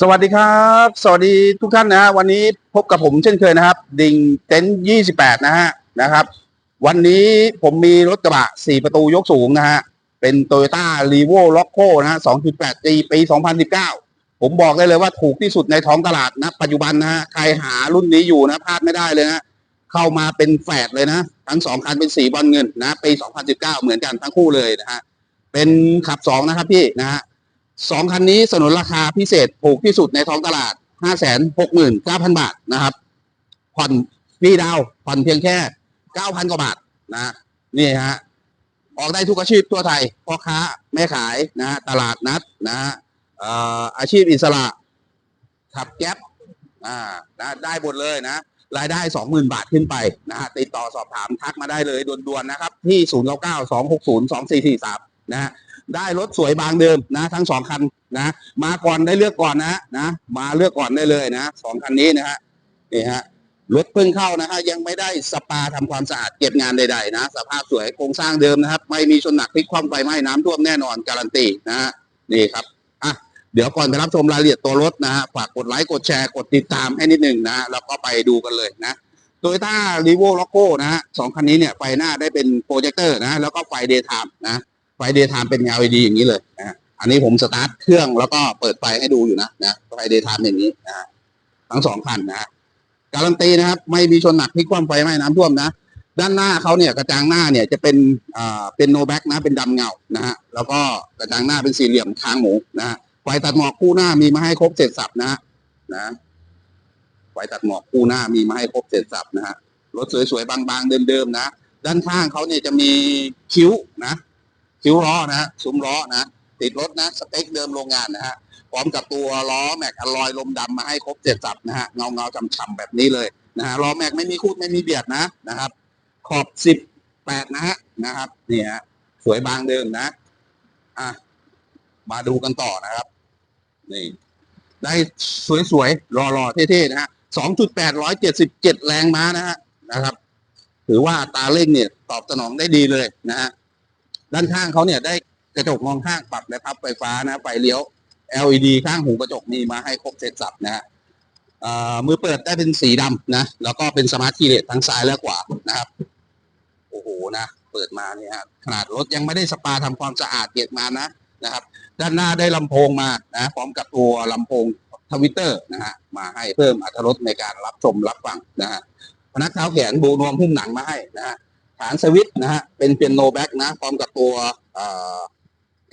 สวัสดีครับ สวัสดีทุกท่านนะฮะวันนี้พบกับผมเช่นเคยนะครับ ดิงเต็นยี่สิบแปดนะฮะนะครับ วันนี้ผมมีรถกระบะสี่ประตูยกสูงนะฮะเป็นโตโยต้ารีโวล็อกโคนะฮะสองจุดแปดปีปีสองพันสิบเก้าผมบอกได้เลยว่าถูกที่สุดในท้องตลาดนะ ปัจจุบันนะฮะใครหารุ่นนี้อยู่นะพลาดไม่ได้เลยนะเข้ามาเป็นแฝดเลยนะ ทั้งสองคันเป็นสีบอลเงินนะปีสองพันสิบเก้าเหมือนกันทั้งคู่เลยนะฮะเป็นขับสองนะครับพี่นะฮะ สองคันนี้สนุนราคาพิเศษถูกที่สุดในท้องตลาด 5 6 9 0 0 0 บาทนะครับ ผ่อนฟรีดาวผ่อนเพียงแค่ 9,000 กว่าบาทนะนี่ฮะออกได้ทุกอาชีพทั่วไทยพ่อค้าแม่ขายนะตลาดนัดนะฮะเอ่อาชีพอิสระขับแก๊ปอ่านะได้หมดเลยนะรายได้ 20,000 บาทขึ้นไปนะฮะติดต่อสอบถามทักมาได้เลยด่วนๆนะครับ ที่ 0 9 9 2 6 0 2 4 4 3 นะฮะ ได้รถสวยบางเดิมนะ ทั้งสองคันนะมาก่อนได้เลือกก่อนนะนะ มาเลือกก่อนได้เลยนะสองคันนี้นะฮะนี่ฮะรถเพิ่งเข้านะฮะยังไม่ได้สปาทำความสะอาดเก็บงานใดๆนะ สภาพสวยโครงสร้างเดิมนะครับ ไม่มีชนหนักพลิกคว่ำไฟไหม้น้ำท่วมแน่นอนการันตีนะฮะนี่ครับอะเดี๋ยวก่อนไปรับชมรายละเอียดตัวรถนะฮะฝากกดไลค์กดแชร์กดติดตามให้นิดหนึ่งนะฮะแล้วก็ไปดูกันเลยนะโตโยต้ารีโวล็อกโก้นะฮะสองคันนี้เนี่ยไฟหน้าได้เป็นโปรเจคเตอร์นะแล้วก็ไฟเดย์ไทม์นะ ไฟเดย์ไทม์เป็น LED อย่างนี้เลยนะอันนี้ผมสตาร์ทเครื่องแล้วก็เปิดไฟให้ดูอยู่นะนะไฟเดย์ไทม์อย่างนี้นะทั้งสองคันนะการันตีนะครับ ไม่มีชนหนักพลิคว่ำไฟไหม้น้ำท่วมนะด้านหน้าเขาเนี่ยกระจังหน้าเนี่ยจะเป็นอ่าเป็นโนแบ็กนะเป็นดำเงานะฮะแล้วก็กระจังหน้าเป็นสี่เหลี่ยมคางหมูนะฮะไฟตัดหมอกคู่หน้ามีมาให้ครบเสร็จสับนะฮะนะไฟตัดหมอกคู่หน้ามีมาให้ครบเสร็จสับนะฮะรถสวยๆบางๆเดิมๆนะด้านข้างเขาเนี่ยจะมีคิ้วนะ คิ้วล้อนะฮะซุ้มล้อนะติดรถนะสเปคเดิมโรงงานนะฮะพร้อมกับตัวล้อแม็กอลลอยลมดำมาให้ครบเจ็ดสับนะฮะเงาเงาๆฉ่ำๆแบบนี้เลยนะฮะล้อแม็กไม่มีคูดไม่มีเบียดนะนะครับ ขอบสิบแปดนะฮะนะครับนี่ฮะสวยบางเดิมนะอะมาดูกันต่อนะครับนี่ได้สวยๆรอๆเท่ๆนะฮะสองจุดแปดร้อยเจ็ดสิบเจ็ดแรงม้านะฮะนะครับ ถือว่าตาเร่งเนี่ย ตอบสนองได้ดีเลยนะฮะ ด้านข้างเขาเนี่ยได้กระจกมองข้างปรับและพับไฟฟ้านะไฟเลี้ยว LED ข้างหูกระจกมีมาให้ครบเสร็จสับนะฮะมือเปิดได้เป็นสีดำนะแล้วก็เป็นสมาร์ทคีย์เลสทั้งซ้ายและขวานะครับโอ้โหนะเปิดมาเนี่ยฮะขนาดรถยังไม่ได้สปาทำความสะอาดเก็บมานะนะครับ ด้านหน้าได้ลำโพงมานะพร้อมกับตัวลำโพงทวิตเตอร์นะฮะมาให้เพิ่มอรรถรสในการรับชมรับฟังนะฮะพนักเท้าแขนบูนวมหุ้มหนังมาให้นะฮะ ฐานสวิตนะฮะเป็นเปียโนแบ็กนะพร้อมกับตัว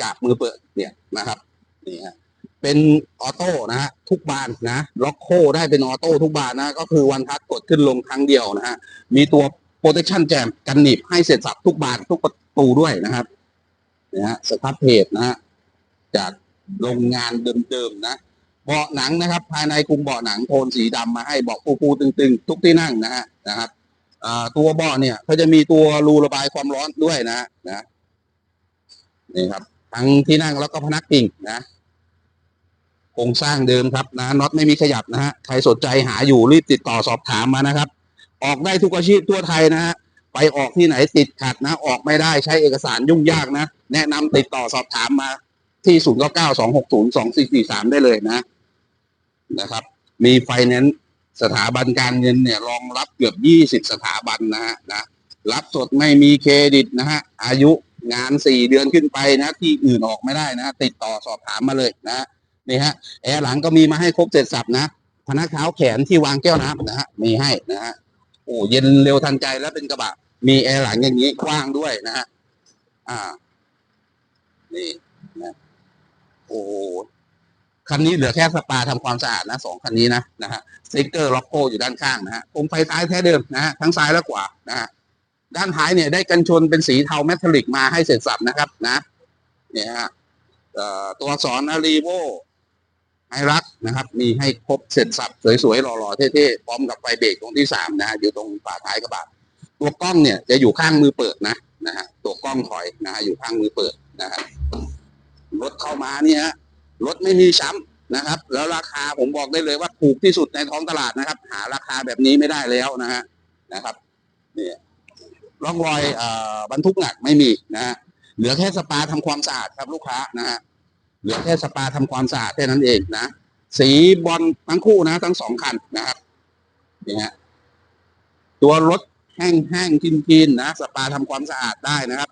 กาบมือเปิดเนี่ยนะครับนี่ฮะเป็นออโต้นะฮะทุกบานนะล็อกโคได้เป็นออโต้ทุกบานนะก็คือวันทัดกดขึ้นลงครั้งเดียวนะฮะมีตัว protection jam กันหนีบให้เสร็จสับทุกบานทุกประตูด้วยนะครับนี่ฮะสครับเพจนะฮะจากโรงงานเดิมๆนะเบาะหนังนะครับ ภายในกลุ่มเบาะหนังโทนสีดำมาให้เบาะปูๆตึงๆ ทุกที่นั่งนะฮะนะครับ ตัวเบาะเนี่ยเขาจะมีตัวรูระบายความร้อนด้วยนะนะนี่ครับ ทั้งที่นั่งแล้วก็พนักพิงนะโครงสร้างเดิมครับนะน็อตไม่มีขยับนะฮะใครสนใจหาอยู่รีบติดต่อสอบถามมานะครับ ออกได้ทุกอาชีพทั่วไทยนะฮะไปออกที่ไหนติดขัดนะ ออกไม่ได้ใช้เอกสารยุ่งยากนะ แนะนำติดต่อสอบถามมาที่ 0 9 9 2 6 0 2 4 4 3 ได้เลยนะ นะครับ มีไฟแนนซ์ สถาบันการเงินเนี่ยรองรับเกือบยี่สิบสถาบันนะฮะนะรับสดไม่มีเครดิตนะฮะอายุงานสี่เดือนขึ้นไปนะ ที่อื่นออกไม่ได้นะ ติดต่อสอบถามมาเลยนะนี่ฮะแอร์หลังก็มีมาให้ครบเสร็จสับนะพนักเท้าแขนที่วางแก้วน้ำนะฮะมีให้นะฮะโอ้เย็นเร็วทันใจแล้วเป็นกระบะ มีแอร์หลังอย่างนี้กว้างด้วยนะฮะอ่า นี่นะโอ้ คันนี้เหลือแค่สปาทำความสะอาดนะสองคันนี้นะนะฮะสติ๊กเกอร์ล็อกโก้อยู่ด้านข้างนะฮะโคมไฟท้ายแท้เดิมนะฮะทั้งซ้ายและขวานะฮะด้านท้ายเนี่ยได้กันชนเป็นสีเทาเมทัลลิกมาให้เสร็จสับนะครับนะเนี่ยฮะตัวอักษรอารีโวไฮรักนะครับ มีให้ครบเสร็จสับสวยๆหล่อๆเท่ๆพร้อมกับไฟเบรกตรงที่สามนะฮะอยู่ตรงฝาท้ายกระบะตัวกล้องเนี่ยจะอยู่ข้างมือเปิดนะนะฮะตัวกล้องถอยนะฮะอยู่ข้างมือเปิดนะฮะรถเข้ามาเนี่ยฮะ รถไม่มีช้ำนะครับ แล้วราคาผมบอกได้เลยว่าถูกที่สุดในท้องตลาดนะครับ หาราคาแบบนี้ไม่ได้แล้วนะฮะนะครับนี่ร่องรอยอบรรทุกหนักไม่มีนะฮะเหลือแค่สปาทำความสะอาดครับลูกค้านะฮะเหลือแค่สปาทำความสะอาดแค่นั้นเองนะสีบอลทั้งคู่นะ ทั้งสองคันนะครับนี่ฮะตัวรถแห้งแห้งทินทินๆนะสปาทำความสะอาดได้นะครับ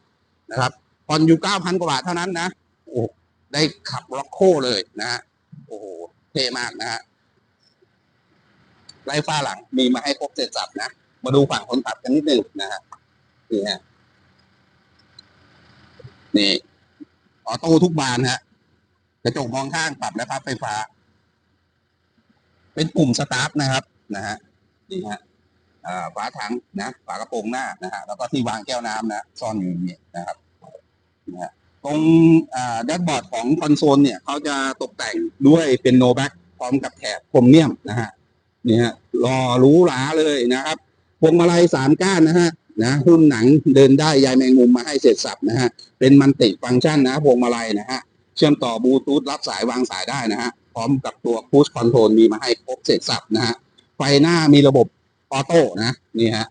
นะครับผ่อนอยู่เก้าพันกว่าบาทเท่านั้นนะโอ้ ได้ขับล็อกโคเลยนะฮะโอ้โหเท่มากนะฮะไล่ฟ้าหลังมีมาให้ครบเสร็จสับนะ มาดูฝั่งคนตัดกันนิดนึงนะฮะนี่ฮะนี่ออโต้ทุกบานฮะกระจกมองข้างปรับและพับไฟฟ้า เป็นกลุ่มสตาร์ทนะครับนะฮะนี่ฮะอ่าฝาถังนะฝากระโปรงหน้านะฮะแล้วก็ที่วางแก้วน้ำนะซ่อนอยู่นี่นะครับนะฮะ ตรงแดชบอร์ดของคอนโซลเนี่ยเขาจะตกแต่งด้วยเป็นโนแบ็กพร้อมกับแถบโครเมียมนะฮะนี่ฮะรอหรู้หลาเลยนะครับพวงมาลัยสามก้านนะฮะนะหุ้มหนังเดินได้ยายแมงมุมมาให้เสร็จสับนะฮะเป็นมันติฟังก์ชันนะพวงมาลัยนะฮะเชื่อมต่อบลูทูธรับสายวางสายได้นะฮะพร้อมกับตัวพุชคอนโทรลมีมาให้ครบเสร็จสับนะฮะไฟหน้ามีระบบออโต้นะนี่ฮะ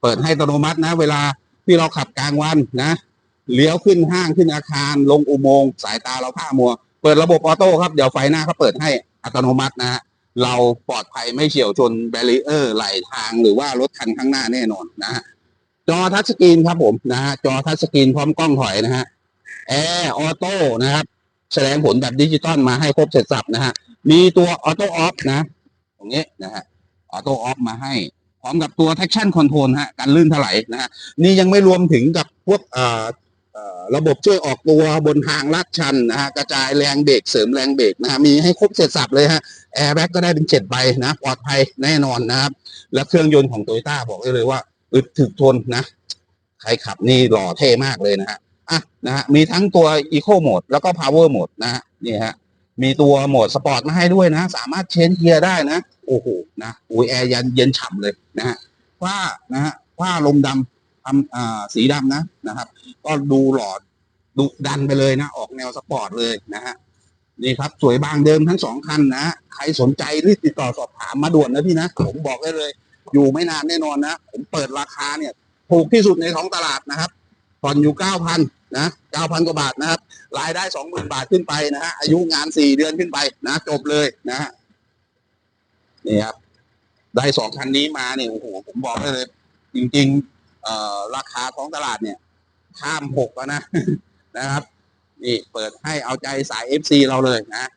เปิดให้อัตโนมัตินะ เวลาที่เราขับกลางวันนะ เลี้ยวขึ้นห้างขึ้นอาคาร ลงอุโมงค์สายตาเราผ้ามัว เปิดระบบออโต้ครับ เดี๋ยวไฟหน้าเขาเปิดให้อัตโนมัตินะฮะเราปลอดภัยไม่เฉียวชนแบรีเออร์ไหลทางหรือว่ารถคันข้างหน้าแน่นอนนะฮะจอทัชสกรีนครับผมนะฮะจอทัชสกรีนพร้อมกล้องถอยนะฮะแอร์ออโต้นะครับแสดงผลแบบดิจิตอลมาให้ครบเสร็จสับนะฮะมีตัวออโต้ออฟนะ ตรงนี้นะฮะออโต้ออฟมาให้ พร้อมกับตัว traction control ฮะการลื่นถลายนะฮะนี่ยังไม่รวมถึงกับพวกอ่อเอ่อ ระบบช่วยออกตัวบนทางลาดชันนะฮะกระจายแรงเบรกเสริมแรงเบรกนะฮะมีให้ครบเสร็จสับเลยฮะแอร์แบ็กก็ได้เป็นเจ็ดใบนะปลอดภัยแน่นอนนะครับ และเครื่องยนต์ของโตโยต้าบอกได้เลยว่าอึดถึกทนนะ ใครขับนี่หล่อเท่มากเลยนะฮะอะนะฮะมีทั้งตัว Eco Mode แล้วก็ Power Mode นะฮะนี่ฮะมีตัวโหมดสปอร์ตมาให้ด้วยนะ สามารถเชนเกียร์ได้นะ โอ้โหนะอุ้ยแอร์ยันเย็นฉ่ำเลยนะฮะว่านะฮะว่าลมดำ ทำอ่าสีดำนะนะครับ ก็ดูหลอดดุดันไปเลยนะ ออกแนวสปอร์ตเลยนะฮะนี่ครับ สวยบางเดิมทั้งสองคันนะ ใครสนใจรีบติดต่อสอบถามมาด่วนนะพี่นะ ผมบอกได้เลย อยู่ไม่นานแน่นอนนะ ผมเปิดราคาเนี่ยถูกที่สุดในท้องตลาดนะครับผ่อนอยู่เก้าพันนะเก้าพันกว่าบาทนะครับ รายได้สองหมื่นบาทขึ้นไปนะฮะอายุงานสี่เดือนขึ้นไปนะจบเลยนะฮะนี่ครับได้สองคันนี้มาเนี่ยโอ้โหผมบอกได้เลย จริง ๆ ราคาท้องตลาดเนี่ย ข้ามหกแล้วนะนะครับ นี่เปิดให้เอาใจสาย FC เราเลยนะ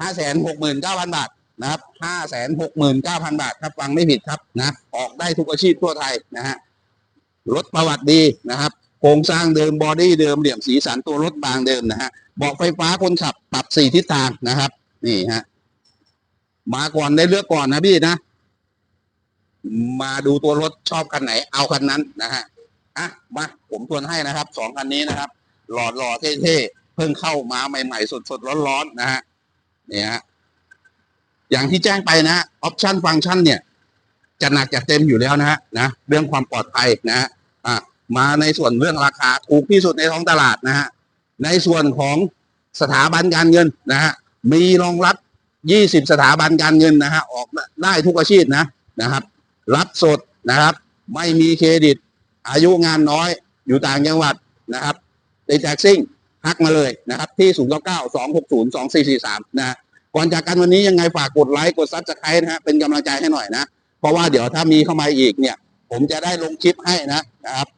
ห้าแสนหกหมื่นเก้าพันบาทนะครับห้าแสนหกหมื่นเก้าพันบาทครับฟังไม่ผิดครับนะออกได้ทุกอาชีพทั่วไทยนะฮะรถประวัติดีนะครับโครงสร้างเดิมบอดี้เดิมเหลี่ยมสีสันตัวรถบางเดิมนะฮะเบอกไฟฟ้าคนขับปรับสี่ทิศทางนะครับ นี่ฮะมาก่อนได้เลือกก่อนนะพี่นะ มาดูตัวรถชอบคันไหน เอาคันนั้นนะฮะอะมาผมทวนให้นะครับสองคันนี้นะครับ หล่อหล่อๆเท่ๆเพิ่งเข้ามาใหม่ๆ สดๆร้อนๆนะฮะเนี่ยฮะอย่างที่แจ้งไปนะออปชันฟังก์ชันเนี่ยจะหนักจะเต็มอยู่แล้วนะฮะนะเรื่องความปลอดภัยนะฮะอะมาในส่วนเรื่องราคาถูกที่สุดในท้องตลาดนะฮะในส่วนของสถาบันการเงินนะฮะมีรองรับ 20 สถาบันการเงินนะฮะออกได้ทุกอาชีพนะนะครับ รับสดนะครับ ไม่มีเครดิต อายุงานน้อยอยู่ต่างจังหวัดนะครับติดแท็กซิ่งทักมาเลยนะครับ ที่ 0 9 9 2 6 0 2 4 4 3นะฮะก่อนจากกันวันนี้ยังไงฝากกดไลค์กดซับสไครต์นะฮะเป็นกำลังใจให้หน่อยนะ เพราะว่าเดี๋ยวถ้ามีเข้ามาอีกเนี่ย ผมจะได้ลงคลิปให้นะนะครับ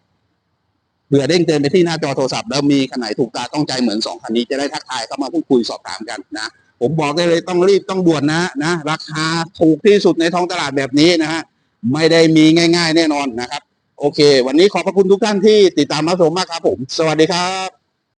เผื่อเด้งเตือนไปที่หน้าจอโทรศัพท์แล้วมีคันไหนถูกตาต้องใจเหมือนสองคันนี้จะได้ทักทายเข้ามาพูดคุยสอบถามกันนะผมบอกได้เลยต้องรีบต้องด่วนนะนะ ราคาถูกที่สุดในท้องตลาดแบบนี้นะฮะ ไม่ได้มีง่าย ๆ แน่นอนนะครับ โอเค วันนี้ขอบพระคุณทุกท่านที่ติดตามรับชมมากครับผม สวัสดีครับ